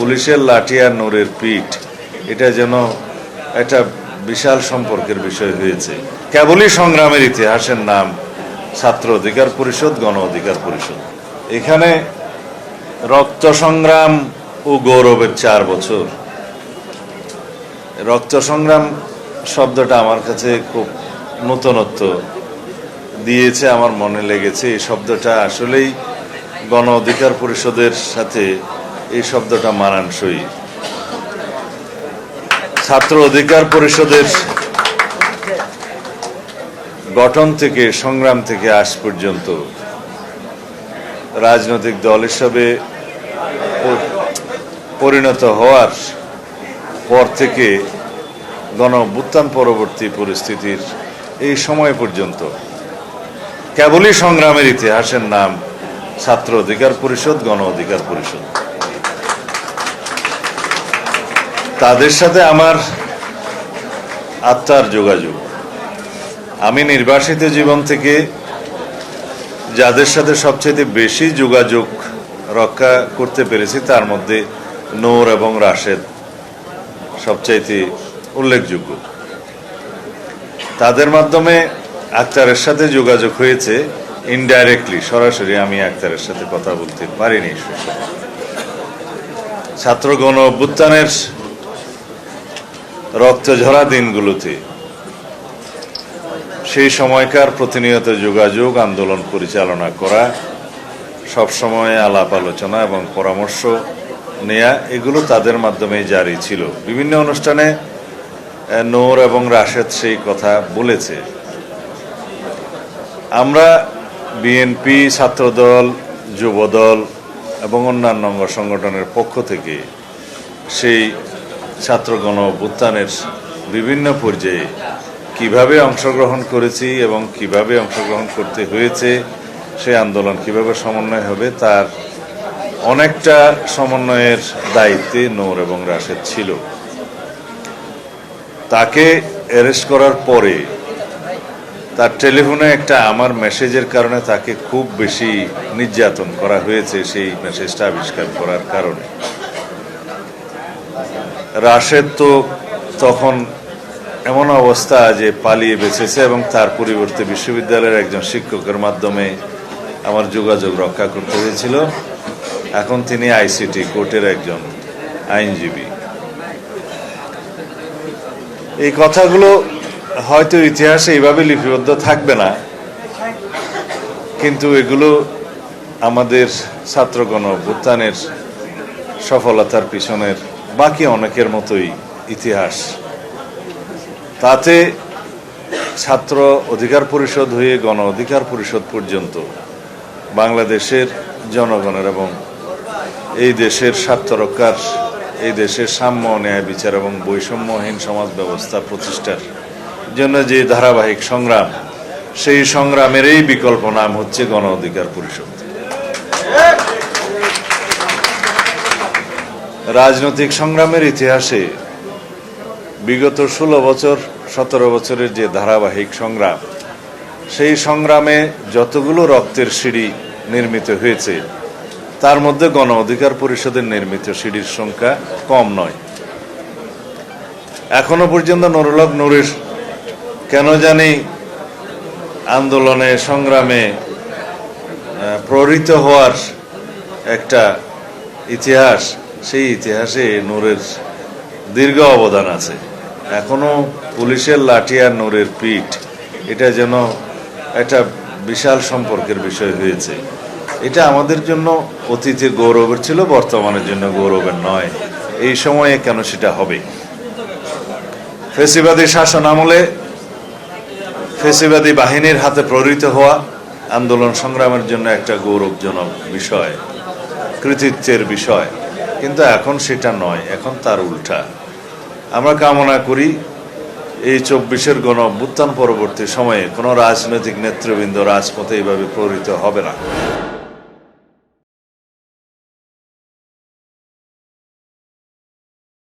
পুলিশের লাঠি আর নূরের পিঠ, এটা যেন একটা বিশাল সম্পর্কের বিষয় হয়েছে। কেবলই সংগ্রামের ইতিহাসের নাম, ছাত্র অধিকার পরিষদ, গণ অধিকার পরিষদ। এখানে রক্ত সংগ্রাম ও গৌরবের চার বছর। রক্ত সংগ্রাম শব্দটা আমার কাছে খুব নতুনত্ব দিয়েছে, আমার মনে লেগেছে। এই শব্দটা আসলেই গণ অধিকার পরিষদের সাথে এই শব্দটা মানানসই। ছাত্র অধিকার পরিষদের গঠন থেকে, সংগ্রাম থেকে আজ পর্যন্ত রাজনৈতিক দল হিসাবে পরিণত হওয়ার পর থেকে গণ পরবর্তী পরিস্থিতির এই সময় পর্যন্ত কেবলই সংগ্রামের ইতিহাসের নাম ছাত্র অধিকার পরিষদ, গণ অধিকার পরিষদ। তাদের সাথে আমার আত্মার যোগাযোগ আমি নির্বাসিত জীবন থেকে যাদের সাথে সবচেয়ে বেশি যোগাযোগ রক্ষা করতে পেরেছি, তার মধ্যে নূর এবং রাশেদ সবচাইতে উল্লেখযোগ্য তাদের মাধ্যমে আক্তারের সাথে যোগাযোগ হয়েছে ইনডাইরেক্টলি সরাসরি আমি আক্তারের সাথে কথা বলতে পারিনি। ছাত্র গণ অভ্যুত্থানের রক্তঝরা দিনগুলোতে। সেই সময়কার প্রতিনিয়ত যোগাযোগ, আন্দোলন পরিচালনা করা সবসময় আলাপ আলোচনা এবং পরামর্শ নেয়া, এগুলো তাদের মাধ্যমে জারি ছিল। বিভিন্ন অনুষ্ঠানে নোর এবং রাশেদ সেই কথা বলেছে। আমরা বিএনপি, ছাত্রদল, যুবদল এবং অন্যান্য অঙ্গ সংগঠনের পক্ষ থেকে সেই ছাত্র গণ অভ্যুত্থানের বিভিন্ন পর্যায়ে কীভাবে অংশগ্রহণ করেছি এবং কীভাবে অংশগ্রহণ করতে হয়েছে, সেই আন্দোলন কীভাবে সমন্বয় হবে তার অনেকটা সমন্বয়ের দায়িত্বে নূর এবং রাশেদ ছিল। তাকে অ্যারেস্ট করার পরে তার টেলিফোনে একটা আমার মেসেজের কারণে তাকে খুব বেশি নির্যাতন করা হয়েছে, সেই মেসেজটা আবিষ্কার করার কারণে। রাশেদ তো তখন এমন অবস্থা যে পালিয়ে বেঁচেছে এবং তার পরিবর্তে বিশ্ববিদ্যালয়ের একজন শিক্ষকের মাধ্যমে আমার যোগাযোগ রক্ষা করতে হয়েছিল। এখন তিনি আইসিটি কোর্টের একজন আইনজীবী। এই কথাগুলো হয়তো ইতিহাসে এইভাবে লিপিবদ্ধ থাকবে না, কিন্তু এগুলো আমাদের ছাত্রগণ অভ্যুত্থানের সফলতার পিছনের বাকি অনেকের মতোই ইতিহাস। তাতে ছাত্র অধিকার পরিষদ হয়ে গণ অধিকার পরিষদ পর্যন্ত বাংলাদেশের জনগণের এবং এই দেশের স্বার্থ রক্ষার, এই দেশের সাম্য ন্যায় বিচার এবং বৈষম্যহীন সমাজ ব্যবস্থা প্রতিষ্ঠার জন্য যে ধারাবাহিক সংগ্রাম, সেই সংগ্রামের এই বিকল্প নাম হচ্ছে গণ অধিকার পরিষদ। রাজনৈতিক সংগ্রামের ইতিহাসে বিগত ষোলো বছর, সতেরো বছরের যে ধারাবাহিক সংগ্রাম, সেই সংগ্রামে যতগুলো রক্তের সিঁড়ি নির্মিত হয়েছে, তার মধ্যে গণ অধিকার পরিষদের নির্মিত সিঁড়ির সংখ্যা কম নয়। এখনও পর্যন্ত নুরুলক নুরের কেন জানি আন্দোলনে, সংগ্রামে প্রহৃত হওয়ার একটা ইতিহাস সেই ইতিহাসে নূরের দীর্ঘ অবদান আছে। এখনও পুলিশের লাঠি আর নূরের পিঠ, এটা যেন একটা বিশাল সম্পর্কের বিষয় হয়েছে। এটা আমাদের জন্য অতীতে গৌরবের ছিল, বর্তমানের জন্য গৌরবের নয়। এই সময়ে কেন সেটা হবে? ফেসিবাদী শাসন আমলে ফেসিবাদী বাহিনীর হাতে প্রহৃত হওয়া আন্দোলন সংগ্রামের জন্য একটা গৌরবজনক বিষয়, কৃতিত্বের বিষয়। কিন্তু এখন সেটা নয়, এখন তার উল্টা। আমরা কামনা করি এই চব্বিশের গণ অভ্যুত্থান পরবর্তী সময়ে কোনো রাজনৈতিক নেতৃবৃন্দ রাজপথে এইভাবে প্রহৃত হবে না।